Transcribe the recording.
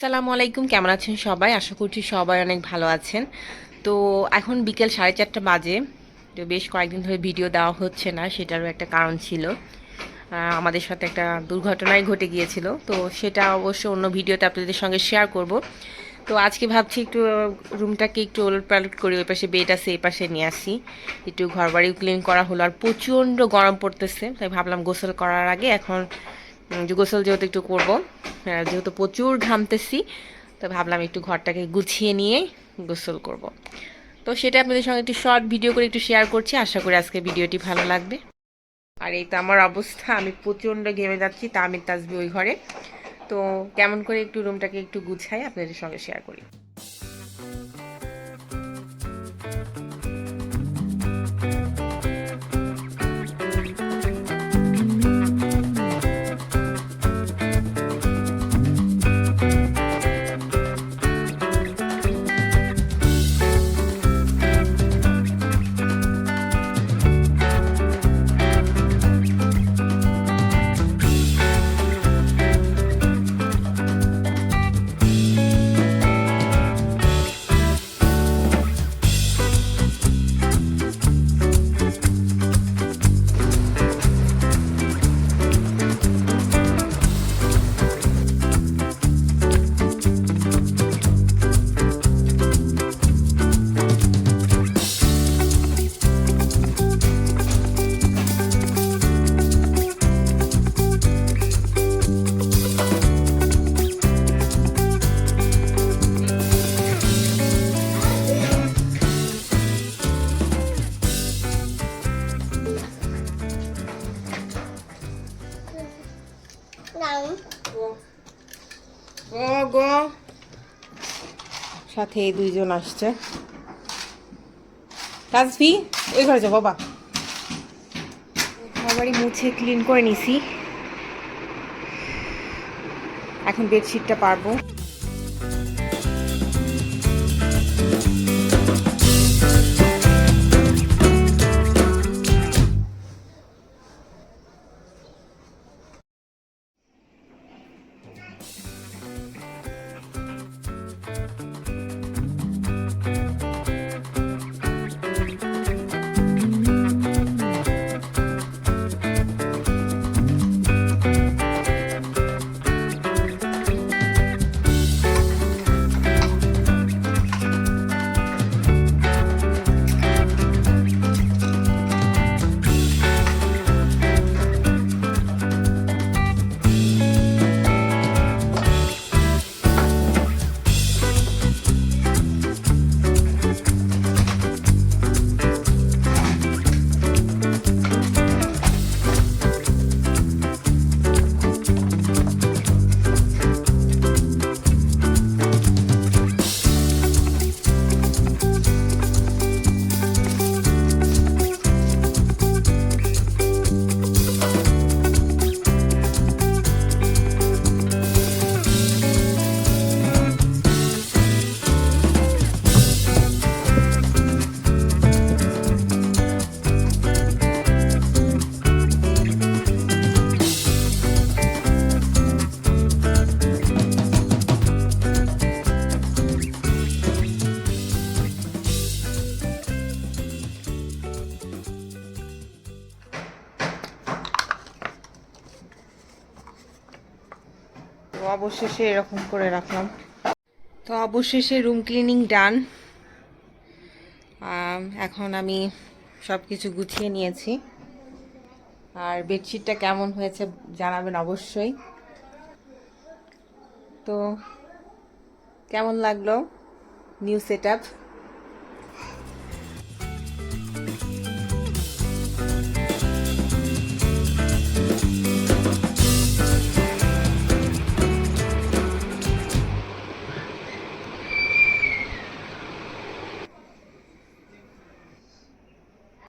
আসসালামু আলাইকুম, কেমন আছেন সবাই? আশা করছি সবাই অনেক ভালো আছেন। তো এখন বিকেল সাড়ে চারটা বাজে, তো বেশ কয়েকদিন ধরে ভিডিও দেওয়া হচ্ছে না, সেটারও একটা কারণ ছিল। আমাদের সাথে একটা দুর্ঘটনাই ঘটে গিয়েছিল, তো সেটা অবশ্য অন্য ভিডিওতে আপনাদের সঙ্গে শেয়ার করব। তো আজকে ভাবছি একটু রুমটাকে একটু ওলট পালট করি ওই পাশে বেড আছে, এই পাশে নিয়ে আসি। একটু ঘর বাড়িও ক্লিন করা হলো, আর প্রচণ্ড গরম পড়তেছে, তাই ভাবলাম গোসল করার আগে এখন গোসল যেহেতু একটু করব যেহেতু প্রচুর ঘামতেছি, তো ভাবলাম একটু ঘরটাকে গুছিয়ে নিয়ে গোসল করব। তো সেটা আপনাদের সঙ্গে একটু শর্ট ভিডিও করে একটু শেয়ার করছি, আশা করি আজকে ভিডিওটি ভালো লাগবে। আর এই তো আমার অবস্থা, আমি প্রচণ্ড ঘেমে যাচ্ছি তা আমি তাসবি ওই ঘরে। তো কেমন করে একটু রুমটাকে একটু গুছাই আপনাদের সঙ্গে শেয়ার করি। গো। সাথে এই দুইজন আসছে। তাজভি ওই ঘরে যাও বাবা। সবারই মুছে ক্লিন করে নিছি। এখন বেডশিটটা পারব। অবশেষে এরকম করে রাখলাম। তো অবশেষে রুম ক্লিনিং ডান এখন আমি সব কিছু গুছিয়ে নিয়েছি। আর বেডশিটটা কেমন হয়েছে জানাবেন অবশ্যই। তো কেমন লাগল নিউ সেট